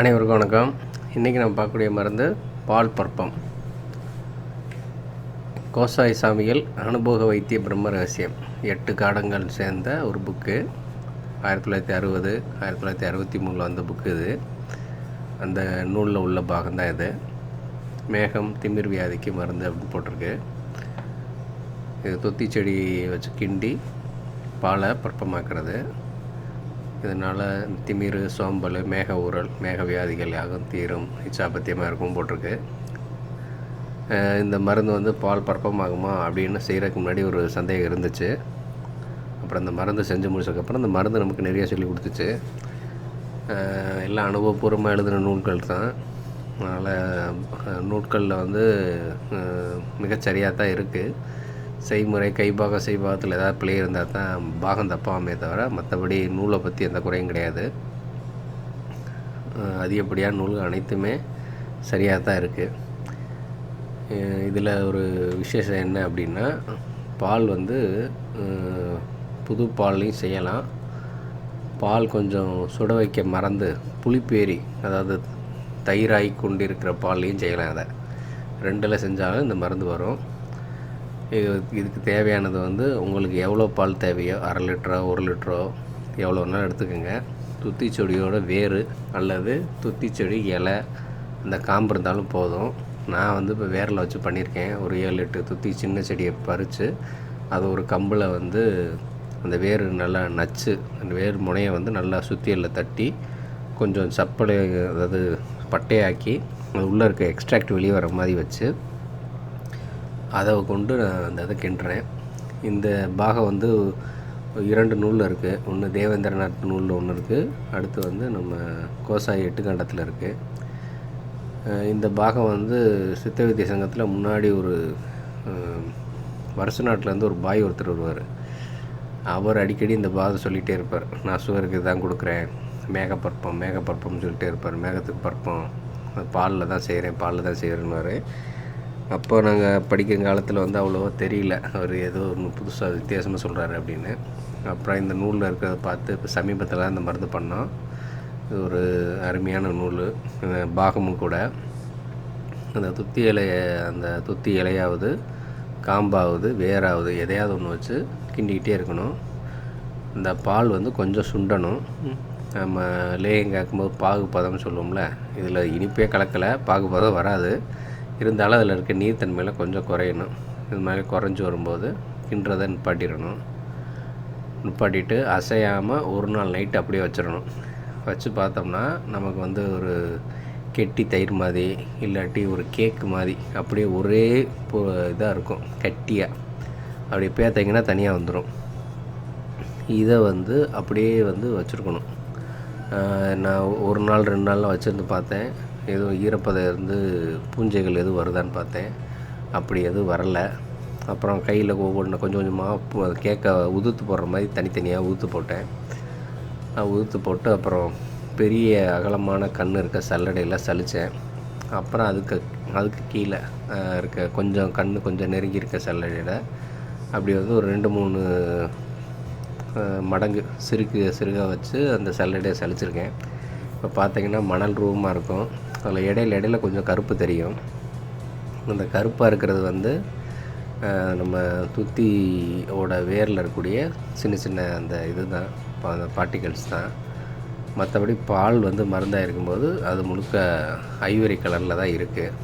அனைவருக்கும் வணக்கம். இன்றைக்கி நம்ம பார்க்கக்கூடிய மருந்து பால் பற்பம் கோசாய் சாமிகள் அனுபவ வைத்திய பிரம்ம ரகசியம். எட்டு காடங்கள் சேர்ந்த ஒரு புக்கு. ஆயிரத்தி தொள்ளாயிரத்தி அறுபது ஆயிரத்தி தொள்ளாயிரத்தி அறுபத்தி மூணில் வந்த புக்கு இது. அந்த நூலில் உள்ள பாகம்தான் இது. மேகம் திமிர் வியாதிக்கு மருந்து அப்படின்னு போட்டிருக்கு. இது தொத்தி செடி வச்சு கிண்டி பாலை பற்பமாக்குறது இதனால் திமிரு சோம்பல் மேக ஊரல் மேக வியாதிகள் யாகும் தீரும். இச்சாபத்தியமாக இருக்கும் போட்டிருக்கு. இந்த மருந்து வந்து பால் பரப்பமாகுமா அப்படின்னு செய்கிறதுக்கு முன்னாடி ஒரு சந்தேகம் இருந்துச்சு. அப்புறம் அந்த மருந்து செஞ்சு முடிச்சதுக்கப்புறம் அந்த மருந்து நமக்கு நிறைய சொல்லி கொடுத்துச்சு. எல்லாம் அனுபவபூர்வமாக எழுதின நூல்கள் தான். அதனால் நூட்களில் வந்து மிகச்சரியாக தான் இருக்குது செய்முறை கைபாக செய்பாகத்தில் ஏதாவது பிழை இருந்தால் தான் பாகம் தப்பாமே தவிர மற்றபடி நூலை பற்றி எந்த குறையும் கிடையாது. அதிகப்படியாக அதிகப்படியான நூல்கள் அனைத்துமே சரியாக தான் இருக்குது இதில் ஒரு விசேஷம் என்ன அப்படின்னா பால் வந்து புது பால்லையும் செய்யலாம். பால் கொஞ்சம் சுட வைக்க மறந்து புளிப்பேரி அதாவது தயிராகி கொண்டு இருக்கிற பால்லையும் செய்யலாம் அதை. ரெண்டில் செஞ்சாலும் இந்த மருந்து வரும். இதுக்கு தேவையானது வந்து உங்களுக்கு எவ்வளோ பால் தேவையோ அரை லிட்டரோ ஒரு லிட்டரோ எவ்வளோ வேணாலும் எடுத்துக்கோங்க. துத்தி செடியோட வேர் அல்லது துத்தி செடி இலை அந்த காம்பு இருந்தாலும் போதும். நான் வந்து இப்போ வேரில் வச்சு பண்ணியிருக்கேன். ஒரு ஏழு எட்டு துத்தி சின்ன செடியை பறித்து அது ஒரு கம்பில் வந்து அந்த வேர் நல்லா நச்சு அந்த வேர் முனையை வந்து நல்லா சுத்தியலில் தட்டி கொஞ்சம் சப்பலை அதாவது பட்டையாக்கி அது உள்ளே இருக்க எக்ஸ்ட்ராக்ட் வெளியே வர மாதிரி வச்சு அதை கொண்டு நான் அந்த இதை கிண்டுறேன். இந்த பாகம் வந்து இரண்டு நூலில் இருக்குது ஒன்று தேவேந்திரநாத் நூலில் ஒன்று இருக்குது அடுத்து வந்து நம்ம கோசாய் எட்டுக்கண்டத்தில் இருக்குது இந்த பாகம் வந்து சித்த வைத்திய சங்கத்தில் முன்னாடி ஒரு வருஷ நாட்டிலேருந்து ஒரு பாய் ஒருத்தர் வருவார். அவர் அடிக்கடி இந்த பாகம் சொல்லிகிட்டே இருப்பார். நான் சுகருக்கு தான் கொடுக்குறேன். மேகப்பற்பம் மேகப்பற்பம்னு சொல்லிகிட்டே இருப்பார். மேகத்துக்கு பற்பம். பாலில் தான் செய்கிறேன் பாலில் தான் செய்கிறேன்னு அப்போ நாங்கள் படிக்கிற காலத்தில் வந்து அவ்வளோவா தெரியல. அவர் ஏதோ ஒன்று புதுசாக வித்தியாசமாக சொல்கிறாரு அப்படின்னு. அப்புறம் இந்த நூலில் இருக்கிறத பார்த்து இப்போ சமீபத்தில் அந்த மருந்து பண்ணோம். இது ஒரு அருமையான நூல். பாகமும் கூட. அந்த துத்தி இலைய அந்த துத்தி இலையாவது காம்பாவது வேறாவது எதையாவது ஒன்று வச்சு கிண்டிக்கிட்டே இருக்கணும். இந்த பால் வந்து கொஞ்சம் சுண்டணும். நம்ம லேயம் கேட்கும்போது பாகு பதம்னு சொல்லுவோம்ல. இதில் இனிப்பே கலக்கலை. பாகு பதம் வராது. இருந்தாலும் அதில் இருக்க நீர்த்தன்மையில் கொஞ்சம் குறையணும். இது மாதிரி குறைஞ்சி வரும்போது கிண்டுறதை நிப்பாட்டிடணும். நிப்பாட்டிட்டு அசையாமல் ஒரு நாள் நைட்டு அப்படியே வச்சிடணும். வச்சு பார்த்தோம்னா நமக்கு வந்து ஒரு கெட்டி தயிர் மாதிரி இல்லாட்டி ஒரு கேக்கு மாதிரி அப்படியே ஒரே இதாக இருக்கும். கட்டியாக அப்படி பேத்தீங்கன்னா தனியாக வந்துடும் இதை வந்து அப்படியே வந்து வச்சுருக்கணும். நான் ஒரு நாள் ரெண்டு நாளில் வச்சுருந்து பார்த்தேன். எதுவும் ஈரப்பதம் இருந்து பூஞ்சைகள் எதுவும் வருதான்னு பார்த்தேன். அப்படி எதுவும் வரலை. அப்புறம் கையில் ஒவ்வொன்று கொஞ்சம் கொஞ்சமாக கேட்க உதுத்து போடுற மாதிரி தனித்தனியாக உதுத்து போட்டேன். நான் உதுத்து போட்டு அப்புறம் பெரிய அகலமான கண் இருக்க சல்லடையில் சலித்தேன் அப்புறம் அதுக்கு அதுக்கு கீழே இருக்க கொஞ்சம் கண் கொஞ்சம் நெருங்கி இருக்க சல்லடையில் அப்படி வந்து ஒரு ரெண்டு மூணு மடங்கு சிறுக்கு சிறுக வச்சு அந்த சல்லடையை சலிச்சிருக்கேன். இப்போ பார்த்தீங்கன்னா மணல் ரூமாக இருக்கும். அதில் இடையில இடையில கொஞ்சம் கருப்பு தெரியும். அந்த கருப்பாக இருக்கிறது வந்து நம்ம துத்தியோட வேரில் இருக்கக்கூடிய சின்ன சின்ன அந்த இது தான் அந்த பார்ட்டிகல்ஸ் தான். மற்றபடி பால் வந்து மருந்தாக இருக்கும்போது அது முழுக்க ஐவரி கலரில் தான் இருக்குது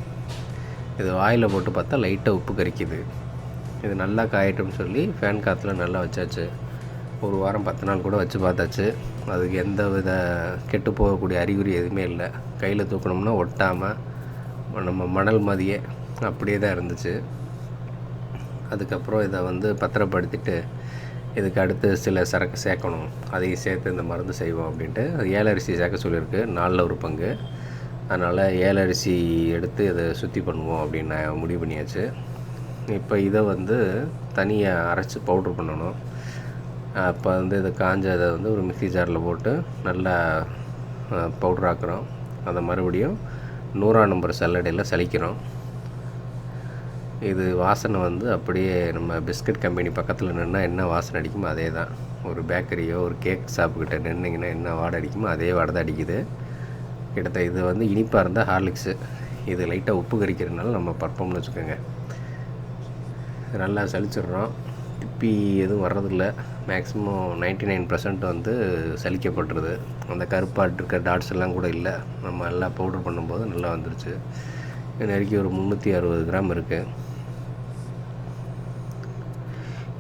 இது வாயில் போட்டு பார்த்தா லைட்டாக உப்பு கரிக்குது. இது நல்லா காயட்டும்னு சொல்லி ஃபேன் காற்றுல நல்லா வச்சாச்சு. ஒரு வாரம் பத்து நாள் கூட வச்சு பார்த்தாச்சு. அதுக்கு எந்த வித கெட்டு போகக்கூடிய அறிகுறி எதுவுமே இல்லை. கையில் தூக்கணும்னா ஒட்டாமல் நம்ம மணல் மாதிரியே அப்படியே தான் இருந்துச்சு. அதுக்கப்புறம் இதை வந்து பத்திரப்படுத்திட்டு இதுக்கு அடுத்து சில சரக்கு சேர்க்கணும். அதையும் சேர்த்து இந்த மருந்து செய்வோம் அப்படின்ட்டு அது ஏலரிசி சேர்க்க சொல்லியிருக்கு. நாலில் ஒரு பங்கு. அதனால் ஏலரிசி எடுத்து இதை சுத்தி பண்ணுவோம் அப்படின்னு நான் முடிவு பண்ணியாச்சு. இப்போ இதை வந்து தனியாக அரைச்சி பவுட்ரு பண்ணணும். அப்போ வந்து இது காஞ்ச இதை வந்து ஒரு மிக்சி ஜாரில் போட்டு நல்லா பவுட்ரு ஆக்குறோம். அதை மறுபடியும் நூறாம் நம்பர் சல்லடையில் சலிக்கிறோம். இது வாசனை வந்து அப்படியே நம்ம பிஸ்கட் கம்பெனி பக்கத்தில் நின்னா என்ன வாசனை அடிக்குமோ அதே தான் ஒரு பேக்கரியோ ஒரு கேக் ஷாப்புக்கிட்ட நின்னிங்கன்னா என்ன வாடை அடிக்குமோ அதே வாடை தான் அடிக்குது. கிட்டத்தட்ட இது வந்து இனிப்பாக இருந்தால் ஹார்லிக்ஸு. இது லைட்டாக உப்பு கறிக்கிறதுனால நம்ம பற்போம்னு வச்சுக்கோங்க. நல்லா சலிச்சிடுறோம். திப்பி எதுவும் வர்றதில்ல. மேக்ஸிமம் நைன்ட்டி நைன் பர்சன்ட் வந்து சலிக்கப்பட்டுருது. அந்த கருப்பாட்டு இருக்க டாட்ஸ் எல்லாம் கூட இல்லை. நம்ம எல்லாம் பவுடர் பண்ணும்போது நல்லா வந்துருச்சு. நெருக்கி ஒரு முந்நூற்றி அறுபது கிராம் இருக்குது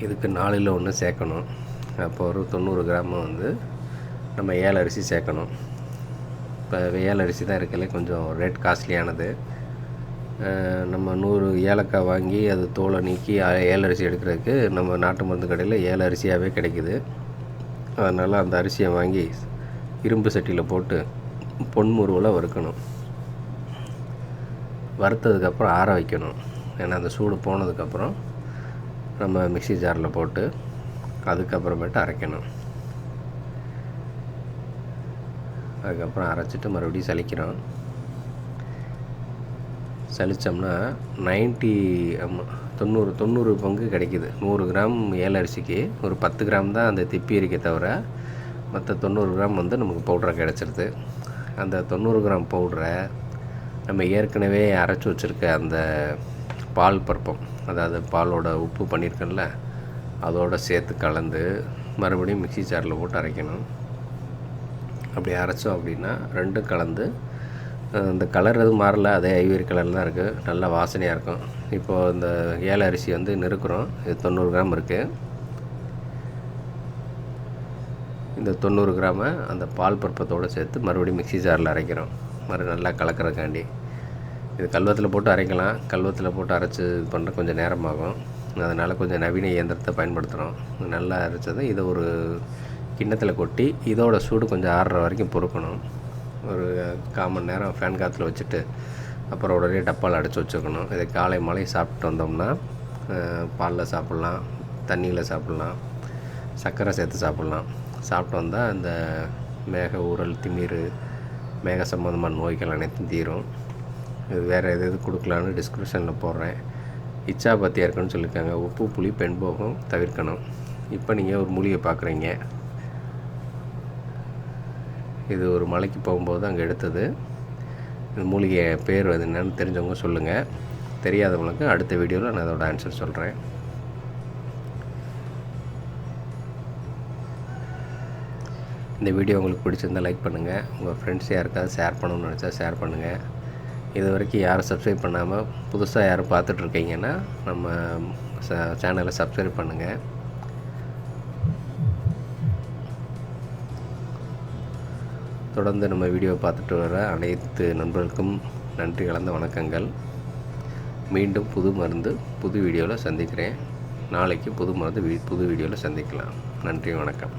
இதுக்கு நாலில் ஒன்று சேர்க்கணும். அப்போ ஒரு தொண்ணூறு கிராம் வந்து நம்ம ஏல அரிசி சேர்க்கணும். இப்போ ஏல தான் இருக்கல கொஞ்சம் ரேட் காஸ்ட்லியானது நம்ம நூறு ஏலக்காய் வாங்கி அது தோலை நீக்கி ஏலரிசி ஏல அரிசி எடுக்கிறதுக்கு நம்ம நாட்டு மருந்து கடையில் ஏல அரிசியாகவே கிடைக்குது. அதனால் அந்த அரிசியை வாங்கி இரும்பு சட்டியில் போட்டு பொன்முருவில் வறுக்கணும். வறுத்ததுக்கப்புறம் ஆற வைக்கணும். ஏன்னா அந்த சூடு போனதுக்கப்புறம் நம்ம மிக்ஸி ஜாரில் போட்டு அதுக்கப்புறமேட்டு அரைக்கணும். அதுக்கப்புறம் அரைச்சிட்டு மறுபடியும் சலிக்கிறோம் சலித்தோம்னா நைன்ட்டி தொண்ணூறு தொண்ணூறு பங்கு கிடைக்கிது. நூறு கிராம் ஏல அரிசிக்கு ஒரு பத்து கிராம் தான் அந்த திப்பி இருக்கே தவிர மற்ற தொண்ணூறு கிராம் வந்து நமக்கு பவுடராக கிடச்சிருது. அந்த தொண்ணூறு கிராம் பவுடரை நம்ம ஏற்கனவே அரைச்சி வச்சுருக்க அந்த பால் பருப்பம் அதாவது பாலோட உப்பு பண்ணியிருக்கேன்ல அதோட சேர்த்து கலந்து மறுபடியும் மிக்ஸி ஜாரில் போட்டு அரைக்கணும். அப்படி அரைச்சோம் அப்படின்னா ரெண்டும் கலந்து இந்த கலர் எதுவும் மாறல. அதே ஐவரி கலரில் தான் இருக்குது நல்லா வாசனையாக இருக்கும். இப்போது இந்த ஏல அரிசி வந்து நெருக்கிறோம் இது தொண்ணூறு கிராம் இருக்குது இந்த தொண்ணூறு கிராமை அந்த பால் பருப்பத்தோடு சேர்த்து மறுபடியும் மிக்ஸி ஜாரில் அரைக்கிறோம். மறு நல்லா கலக்கிறதுக்காண்டி. இது கல்வத்தில் போட்டு அரைக்கலாம். கல்வத்தில் போட்டு அரைச்சி இது பண்ணுற கொஞ்சம் நேரமாகும். அதனால் கொஞ்சம் நவீன இயந்திரத்தை பயன்படுத்துகிறோம் நல்லா அரைச்சதை இதை ஒரு கிண்ணத்தில் கொட்டி இதோட சூடு கொஞ்சம் ஆறுற வரைக்கும் பொறுக்கணும். ஒரு கால் மணி நேரம் ஃபேன் காற்றுல வச்சுட்டு அப்புறம் உடனே டப்பாவில் அடைச்சி வச்சுக்கணும். இதை காலை மாலை சாப்பிட்டு வந்தோம்னா பாலில் சாப்பிட்லாம் தண்ணியில் சாப்பிட்லாம் சர்க்கரை சேர்த்து சாப்பிட்லாம். சாப்பிட்டு வந்தால் இந்த மேக ஊறல் திமிர் மேக சம்மந்தமான நோய்கள் அனைத்தும் தீரும். இது வேறு எது எது கொடுக்கலான்னு டிஸ்கிரிப்ஷனில் போடுறேன். இச்சா பத்தியா இருக்குன்னு சொல்லியிருக்காங்க. உப்பு புளி பெண்போகம் தவிர்க்கணும். இப்போ நீங்கள் ஒரு மூலிகை பார்க்குறீங்க இது ஒரு மலைக்கு போகும்போது அங்கே எடுத்தது. இந்த மூலிகை பேர் அது என்னென்னு தெரிஞ்சவங்க சொல்லுங்கள் தெரியாதவங்களுக்கு அடுத்த வீடியோவில் நான் அதோட ஆன்சர் சொல்கிறேன் இந்த வீடியோ உங்களுக்கு பிடிச்சிருந்தால் லைக் பண்ணுங்கள் உங்கள் ஃப்ரெண்ட்ஸ் யாருக்காவது ஷேர் பண்ணணும்னு நினச்சா ஷேர் பண்ணுங்கள் இது வரைக்கும் யாரும் சப்ஸ்கிரைப் பண்ணாமல் புதுசாக யாரும் பார்த்துட்ருக்கீங்கன்னா நம்ம சேனலை சப்ஸ்கிரைப் பண்ணுங்கள் தொடர்ந்து நம்ம வீடியோ பார்த்துட்டு வர அனைத்து நண்பர்களுக்கும் நன்றி கலந்த வணக்கங்கள். மீண்டும் புது மருந்து புது வீடியோவில் சந்திக்கிறேன். நாளைக்கு புது மருந்து வீ புது வீடியோவில் சந்திக்கலாம். நன்றி வணக்கம்.